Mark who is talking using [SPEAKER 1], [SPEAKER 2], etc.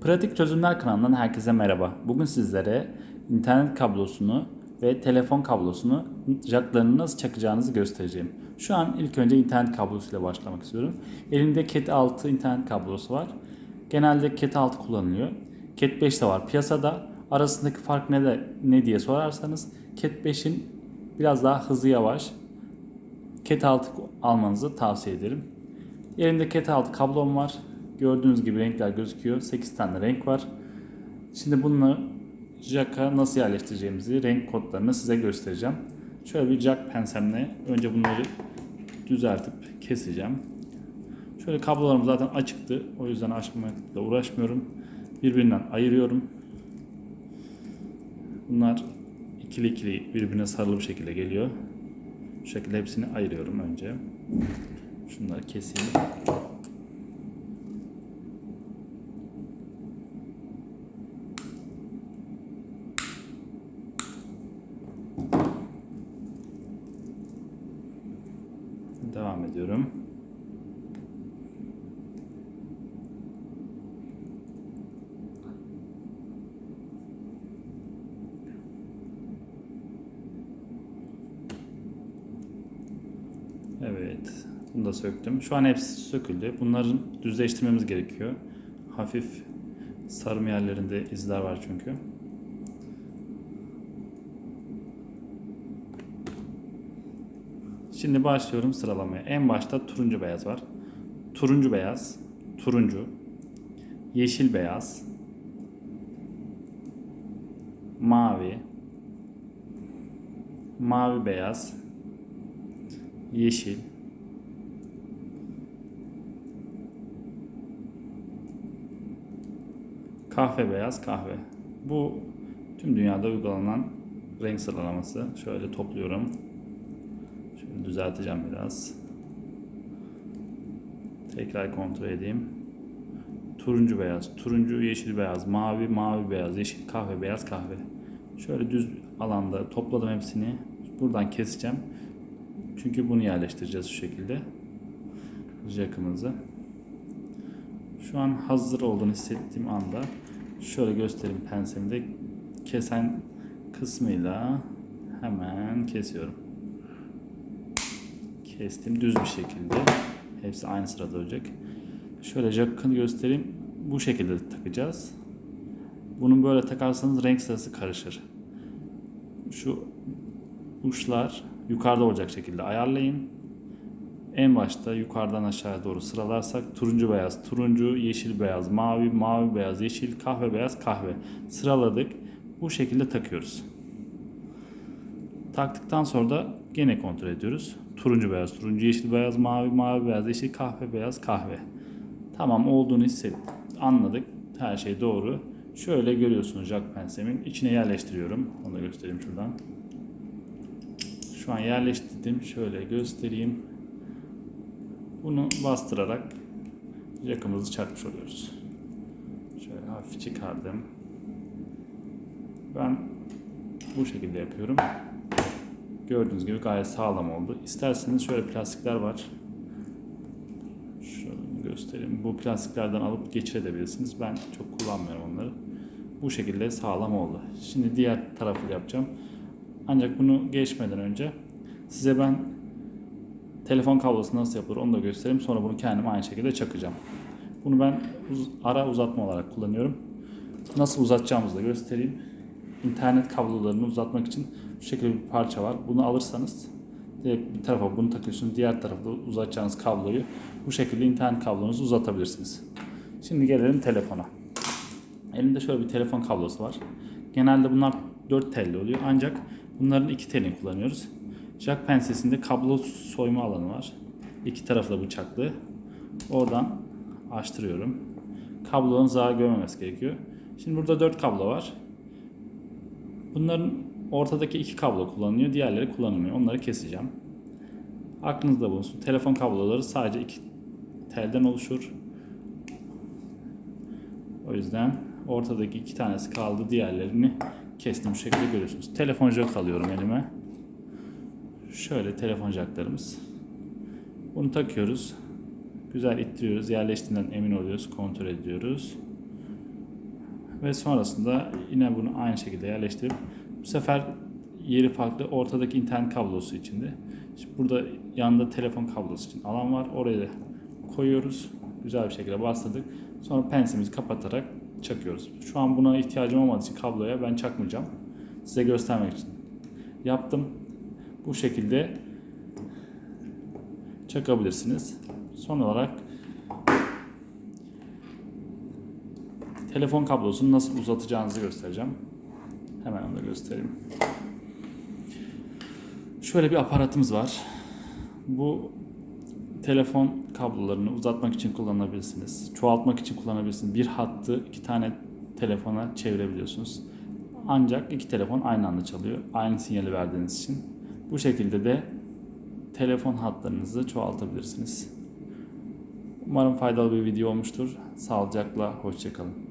[SPEAKER 1] Pratik Çözümler kanalından herkese merhaba. Bugün sizlere internet kablosunu ve telefon kablosunu jacklarını nasıl çakacağınızı göstereceğim. Şu an ilk önce internet kablosuyla başlamak istiyorum. Elimde Cat 6 internet kablosu var. Genelde Cat 6 kullanılıyor. Cat 5 de var piyasada. Arasındaki fark ne, de, ne diye sorarsanız Cat 5'in biraz daha hızı yavaş. Cat 6 almanızı tavsiye ederim. Elimde Cat 6 kablom var. Gördüğünüz gibi renkler gözüküyor. 8 tane renk var. Şimdi bunu jack'a nasıl yerleştireceğimizi, renk kodlarını size göstereceğim. Şöyle bir jack pensemle önce bunları düzeltip keseceğim. Şöyle kablolarım zaten açıktı. O yüzden açmakla uğraşmıyorum. Birbirinden ayırıyorum. Bunlar ikili ikili birbirine sarılı bir şekilde geliyor. Bu şekilde hepsini ayırıyorum önce. Şunları keseyim. Devam ediyorum. Evet. Bunu da söktüm. Şu an hepsi söküldü. Bunların düzleştirmemiz gerekiyor. Hafif sarım yerlerinde izler var çünkü. Şimdi başlıyorum sıralamaya. En başta turuncu beyaz var. Turuncu beyaz, turuncu, yeşil beyaz, mavi, mavi beyaz, yeşil, kahve beyaz, kahve. Bu tüm dünyada uygulanan renk sıralaması. Şöyle topluyorum. Şöyle düzelteceğim biraz. Tekrar kontrol edeyim. Turuncu beyaz, turuncu yeşil beyaz, mavi mavi beyaz, yeşil kahve beyaz kahve. Şöyle düz alanda topladım hepsini. Buradan keseceğim. Çünkü bunu yerleştireceğiz şu şekilde. Jack'ımızı. Şu an hazır olduğunu hissettiğim anda şöyle göstereyim pensemde kesen kısmıyla hemen kesiyorum. Kestim düz bir şekilde. Hepsi aynı sırada olacak. Şöyle jack'ını göstereyim. Bu şekilde takacağız. Bunu böyle takarsanız renk sırası karışır. Şu uçlar yukarıda olacak şekilde ayarlayın. En başta yukarıdan aşağıya doğru sıralarsak turuncu beyaz, turuncu, yeşil beyaz, mavi, mavi beyaz, yeşil, kahve beyaz, kahve sıraladık. Bu şekilde takıyoruz. Taktıktan sonra da gene kontrol ediyoruz. Turuncu beyaz, turuncu, yeşil beyaz, mavi, mavi beyaz, yeşil, kahve beyaz, kahve. Tamam olduğunu hissettik. Anladık. Her şey doğru. Şöyle görüyorsunuz jack pensemin. içine yerleştiriyorum. Onu da göstereyim şuradan. Şu an yerleştirdim. Şöyle göstereyim. Bunu bastırarak jackımızı çakmış oluyoruz. Şöyle hafif çıkardım. Ben bu şekilde yapıyorum. Gördüğünüz gibi gayet sağlam oldu. İsterseniz şöyle plastikler var. Şöyle göstereyim. Bu plastiklerden alıp geçirebilirsiniz. Ben çok kullanmıyorum onları. Bu şekilde sağlam oldu. Şimdi diğer tarafı yapacağım. Ancak bunu geçmeden önce size ben telefon kablosu nasıl yapılır onu da göstereyim. Sonra bunu kendim aynı şekilde çakacağım. Bunu ben uz- ara uzatma olarak kullanıyorum. Nasıl uzatacağımızı da göstereyim. İnternet kablolarını uzatmak için şu şekilde bir parça var. Bunu alırsanız direkt bir tarafa bunu takıyorsunuz. Diğer tarafta uzatacağınız kabloyu bu şekilde internet kablonuzu uzatabilirsiniz. Şimdi gelelim telefona. Elimde şöyle bir telefon kablosu var. Genelde bunlar 4 telli oluyor. Ancak bunların 2 telini kullanıyoruz. Jack pensesinde kablo soyma alanı var. İki tarafı da bıçaklı. Oradan açtırıyorum. Kablonun zarar görmemesi gerekiyor. Şimdi burada 4 kablo var. Bunların ortadaki iki kablo kullanılıyor. Diğerleri kullanılmıyor. Onları keseceğim. Aklınızda bulunsun. Telefon kabloları sadece iki telden oluşur. O yüzden ortadaki iki tanesi kaldı. Diğerlerini kestim. Şu şekilde görüyorsunuz. Telefon jack alıyorum elime. Şöyle telefon jacklarımız. Bunu takıyoruz. Güzel ittiriyoruz. Yerleştiğinden emin oluyoruz. Kontrol ediyoruz. Ve sonrasında yine bunu aynı şekilde yerleştirip bu sefer yeri farklı ortadaki internet kablosu içinde. Şimdi burada yanında telefon kablosu için alan var. Oraya da koyuyoruz. Güzel bir şekilde bastırdık. Sonra pensimizi kapatarak çakıyoruz. Şu an buna ihtiyacım olmadığı için kabloya ben çakmayacağım. Size göstermek için yaptım. Bu şekilde çakabilirsiniz. Son olarak telefon kablosunu nasıl uzatacağınızı göstereceğim. Da göstereyim. Şöyle bir aparatımız var. Bu telefon kablolarını uzatmak için kullanabilirsiniz. Çoğaltmak için kullanabilirsiniz. Bir hattı iki tane telefona çevirebiliyorsunuz. Ancak iki telefon aynı anda çalıyor. Aynı sinyali verdiğiniz için. Bu şekilde de telefon hatlarınızı çoğaltabilirsiniz. Umarım faydalı bir video olmuştur. Sağlıcakla, hoşçakalın.